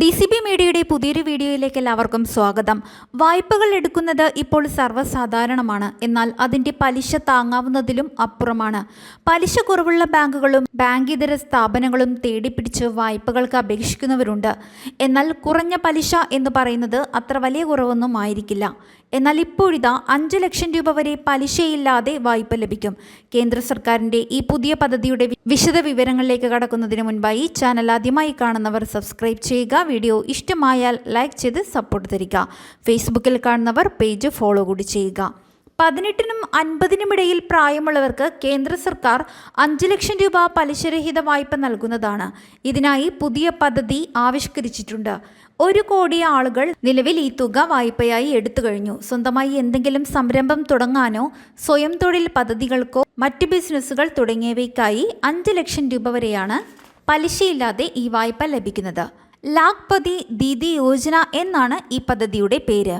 D C B മീഡിയയുടെ പുതിയൊരു വീഡിയോയിലേക്ക് എല്ലാവർക്കും സ്വാഗതം. വായ്പകൾ എടുക്കുന്നത് ഇപ്പോൾ സർവസാധാരണമാണ്. എന്നാൽ അതിന്റെ പലിശ താങ്ങാവുന്നതിലും അപ്പുറമാണ്. പലിശ കുറവുള്ള ബാങ്കുകളും ബാങ്കിതര സ്ഥാപനങ്ങളും തേടിപ്പിടിച്ച് വായ്പകൾക്ക് അപേക്ഷിക്കുന്നവരുണ്ട്. എന്നാൽ കുറഞ്ഞ പലിശ എന്ന് പറയുന്നത് അത്ര വലിയ കുറവൊന്നും ആയിരിക്കില്ല. എന്നാൽ ഇപ്പോഴിതാ അഞ്ച് ലക്ഷം രൂപ വരെ പലിശയില്ലാതെ വായ്പ ലഭിക്കും. കേന്ദ്ര സർക്കാരിന്റെ ഈ പുതിയ പദ്ധതിയുടെ വിശദ വിവരങ്ങളിലേക്ക് കടക്കുന്നതിന് മുൻപായി ചാനൽ ആദ്യമായി കാണുന്നവർ സബ്സ്ക്രൈബ് ചെയ്യുക വീഡിയോ ഇഷ്ടമായാൽ ലൈക്ക് ചെയ്ത് സപ്പോർട്ട് തരിക. ഫേസ്ബുക്കിൽ കാണുന്നവർ പേജ് ഫോളോ കൂടി ചെയ്യുക. പതിനെട്ടിനും അൻപതിനും ഇടയിൽ പ്രായമുള്ളവർക്ക് കേന്ദ്ര സർക്കാർ അഞ്ച് ലക്ഷം രൂപ പലിശരഹിത വായ്പ നൽകുന്നതാണ്. ഇതിനായി പുതിയ പദ്ധതി ആവിഷ്കരിച്ചിട്ടുണ്ട്. ഒരു കോടി ആളുകൾ നിലവിൽ ഈ തുക വായ്പയായി എടുത്തു കഴിഞ്ഞു. സ്വന്തമായി എന്തെങ്കിലും സംരംഭം തുടങ്ങാനോ സ്വയം തൊഴിൽ പദ്ധതികൾക്കോ മറ്റ് ബിസിനസ്സുകൾ തുടങ്ങിയവയ്ക്കായി അഞ്ച് ലക്ഷം രൂപ വരെയാണ് പലിശയില്ലാതെ ഈ വായ്പ ലഭിക്കുന്നത്. ലാഖ്പതി ദീദി യോജന എന്നാണ് ഈ പദ്ധതിയുടെ പേര്.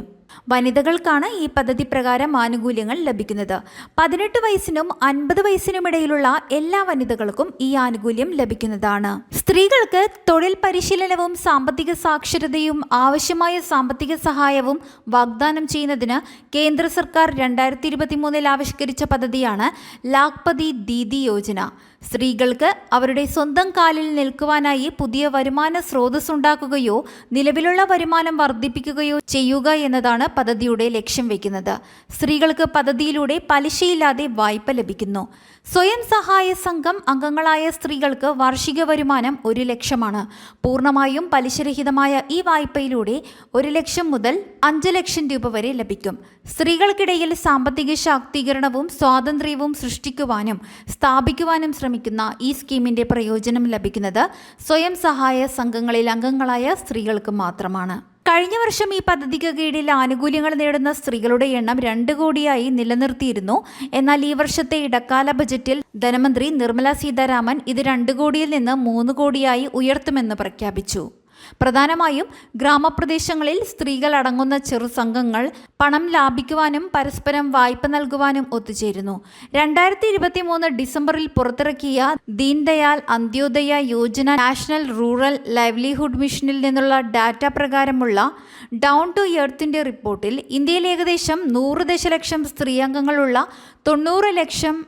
വനിതകൾക്കാണ് ഈ പദ്ധതി പ്രകാരം ആനുകൂല്യങ്ങൾ ലഭിക്കുന്നത്. പതിനെട്ട് വയസ്സിനും അൻപത് വയസ്സിനുമിടയിലുള്ള എല്ലാ വനിതകൾക്കും ഈ ആനുകൂല്യം ലഭിക്കുന്നതാണ്. സ്ത്രീകൾക്ക് തൊഴിൽ പരിശീലനവും സാമ്പത്തിക സാക്ഷരതയും ആവശ്യമായ സാമ്പത്തിക സഹായവും വാഗ്ദാനം ചെയ്യുന്നതിന് കേന്ദ്ര സർക്കാർ രണ്ടായിരത്തി ഇരുപത്തി മൂന്നിൽ ആവിഷ്കരിച്ച പദ്ധതിയാണ് ലാഖ്പതി ദീദി യോജന. സ്ത്രീകൾക്ക് അവരുടെ സ്വന്തം കാലിൽ നിൽക്കുവാനായി പുതിയ വരുമാന സ്രോതസ് ഉണ്ടാക്കുകയോ നിലവിലുള്ള വരുമാനം വർദ്ധിപ്പിക്കുകയോ ചെയ്യുക എന്നതാണ് പദ്ധതിയുടെ ലക്ഷ്യം വയ്ക്കുന്നത് സ്ത്രീകൾക്ക് പദ്ധതിയിലൂടെ പലിശയില്ലാതെ വായ്പ ലഭിക്കുന്നു. സ്വയം സഹായ സംഘം അംഗങ്ങളായ സ്ത്രീകൾക്ക് വാർഷിക വരുമാനം ഒരു ലക്ഷമാണ്. പൂർണമായും പലിശരഹിതമായ ഈ വായ്പയിലൂടെ ഒരു ലക്ഷം മുതൽ അഞ്ച് ലക്ഷം രൂപ വരെ ലഭിക്കും. സ്ത്രീകൾക്കിടയിൽ സാമ്പത്തിക ശാക്തീകരണവും സ്വാതന്ത്ര്യവും സൃഷ്ടിക്കുവാനും സ്ഥാപിക്കുവാനും ശ്രമിക്കുന്ന ഈ സ്കീമിന്റെ പ്രയോജനം ലഭിക്കുന്നത് സ്വയം സഹായ സംഘങ്ങളിൽ അംഗങ്ങളായ സ്ത്രീകൾക്ക് മാത്രമാണ്. കഴിഞ്ഞ വർഷം ഈ പദ്ധതിക്ക് കീഴിൽ ആനുകൂല്യങ്ങൾ നേടുന്ന സ്ത്രീകളുടെ എണ്ണം രണ്ട് കോടിയായി നിലനിർത്തിയിരുന്നു. എന്നാൽ ഈ വർഷത്തെ ഇടക്കാല ബജറ്റിൽ ധനമന്ത്രി നിർമ്മല സീതാരാമൻ ഇത് രണ്ട് കോടിയിൽ നിന്ന് മൂന്ന് കോടിയായി ഉയർത്തുമെന്ന് പ്രഖ്യാപിച്ചു. പ്രധാനമായും ഗ്രാമപ്രദേശങ്ങളിൽ സ്ത്രീകൾ അടങ്ങുന്ന ചെറു സംഘങ്ങൾ പണം ലാഭിക്കുവാനും പരസ്പരം വായ്പ നൽകുവാനും ഒത്തുചേരുന്നു. രണ്ടായിരത്തി ഇരുപത്തി മൂന്ന് ഡിസംബറിൽ പുറത്തിറക്കിയ Deendayal Antyodaya Yojana national rural livelihood മിഷനിൽ നിന്നുള്ള ഡാറ്റ പ്രകാരമുള്ള ഡൗൺ ടു എർത്തിന്റെ റിപ്പോർട്ടിൽ ഇന്ത്യയിൽ ഏകദേശം നൂറ് ദശലക്ഷം സ്ത്രീയംഗങ്ങളുള്ള തൊണ്ണൂറ് ലക്ഷം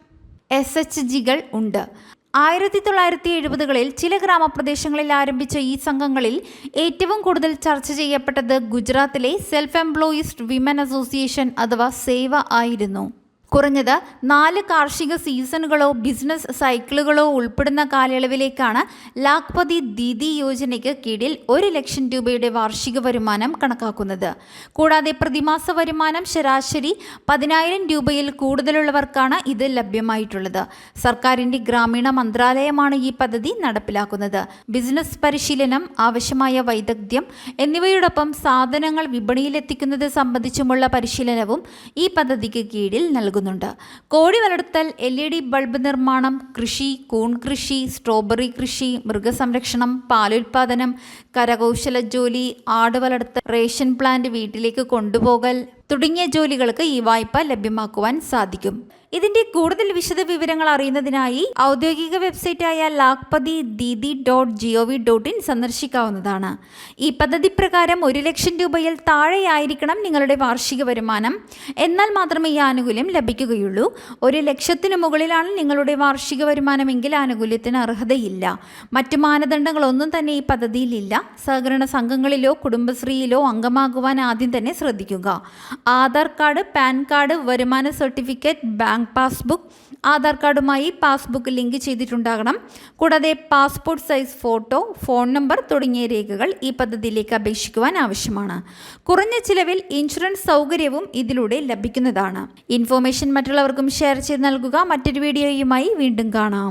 എസ് എച്ച് ജികൾ ഉണ്ട്. ആയിരത്തി തൊള്ളായിരത്തി എഴുപതുകളിൽ ചില ഗ്രാമപ്രദേശങ്ങളിൽ ആരംഭിച്ച ഈ സംഘങ്ങളിൽ ഏറ്റവും കൂടുതൽ ചർച്ച ചെയ്യപ്പെട്ടത് ഗുജറാത്തിലെ സെൽഫ് എംപ്ലോയീസ്ഡ് വിമൻ അസോസിയേഷൻ അഥവാ സേവ ആയിരുന്നു. കുറഞ്ഞത് നാല് കാർഷിക സീസണുകളോ ബിസിനസ് സൈക്കിളുകളോ ഉൾപ്പെടുന്ന കാലയളവിലേക്കാണ് ലാഖ്പതി ദീദി യോജനയ്ക്ക് കീഴിൽ ഒരു ലക്ഷം രൂപയുടെ വാർഷിക വരുമാനം കണക്കാക്കുന്നത്. കൂടാതെ പ്രതിമാസ വരുമാനം ശരാശരി പതിനായിരം രൂപയിൽ കൂടുതലുള്ളവർക്കാണ് ഇത് ലഭ്യമായിട്ടുള്ളത്. സർക്കാരിന്റെ ഗ്രാമീണ മന്ത്രാലയമാണ് ഈ പദ്ധതി നടപ്പിലാക്കുന്നത്. ബിസിനസ് പരിശീലനം ആവശ്യമായ വൈദഗ്ധ്യം എന്നിവയോടൊപ്പം സാധനങ്ങൾ വിപണിയിലെത്തിക്കുന്നത് സംബന്ധിച്ചുമുള്ള പരിശീലനവും ഈ പദ്ധതിക്ക് കീഴിൽ നൽകുന്നുണ്ട്. കോഴി വളർത്തൽ എൽ ഇ ഡി ബൾബ് നിർമ്മാണം കൃഷി കൂൺ കൃഷി സ്ട്രോബെറി കൃഷി മൃഗസംരക്ഷണം പാലുൽപാദനം കരകൗശല ജോലി ആട് വളർത്തൽ റേഷൻ പ്ലാന്റ് വീട്ടിലേക്ക് കൊണ്ടുപോകൽ തുടങ്ങിയ ജോലികൾക്ക് ഈ വായ്പ ലഭ്യമാക്കുവാൻ സാധിക്കും. ഇതിന്റെ കൂടുതൽ വിശദ വിവരങ്ങൾ അറിയുന്നതിനായി ഔദ്യോഗിക വെബ്സൈറ്റായ Lakhpati Didi dot G O V dot in സന്ദർശിക്കാവുന്നതാണ്. ഈ പദ്ധതി പ്രകാരം ഒരു ലക്ഷം രൂപയിൽ താഴെയായിരിക്കണം നിങ്ങളുടെ വാർഷിക വരുമാനം. എന്നാൽ മാത്രമേ ഈ ആനുകൂല്യം ലഭിക്കുകയുള്ളൂ. ഒരു ലക്ഷത്തിന് മുകളിലാണ് നിങ്ങളുടെ വാർഷിക വരുമാനമെങ്കിൽ ആനുകൂല്യത്തിന് അർഹതയില്ല. മറ്റു മാനദണ്ഡങ്ങളൊന്നും തന്നെ ഈ പദ്ധതിയിലില്ല സഹകരണ സംഘങ്ങളിലോ കുടുംബശ്രീയിലോ അംഗമാകുവാൻ ആദ്യം തന്നെ ശ്രദ്ധിക്കുക. ആധാർ കാർഡ് പാൻ കാർഡ് വരുമാന സർട്ടിഫിക്കറ്റ് ബാങ്ക് പാസ്ബുക്ക്. ആധാർ കാർഡുമായി പാസ്ബുക്ക് ലിങ്ക് ചെയ്തിട്ടുണ്ടാകണം. കൂടാതെ passport size photo phone number തുടങ്ങിയ രേഖകൾ ഈ പദ്ധതിയിലേക്ക് അപേക്ഷിക്കുവാൻ ആവശ്യമാണ്. കുറഞ്ഞ ചിലവിൽ ഇൻഷുറൻസ് സൗകര്യവും ഇതിലൂടെ ലഭിക്കുന്നതാണ്. ഇൻഫോർമേഷൻ മറ്റുള്ളവർക്കും ഷെയർ ചെയ്ത് നൽകുക. മറ്റൊരു വീഡിയോയുമായി വീണ്ടും കാണാം.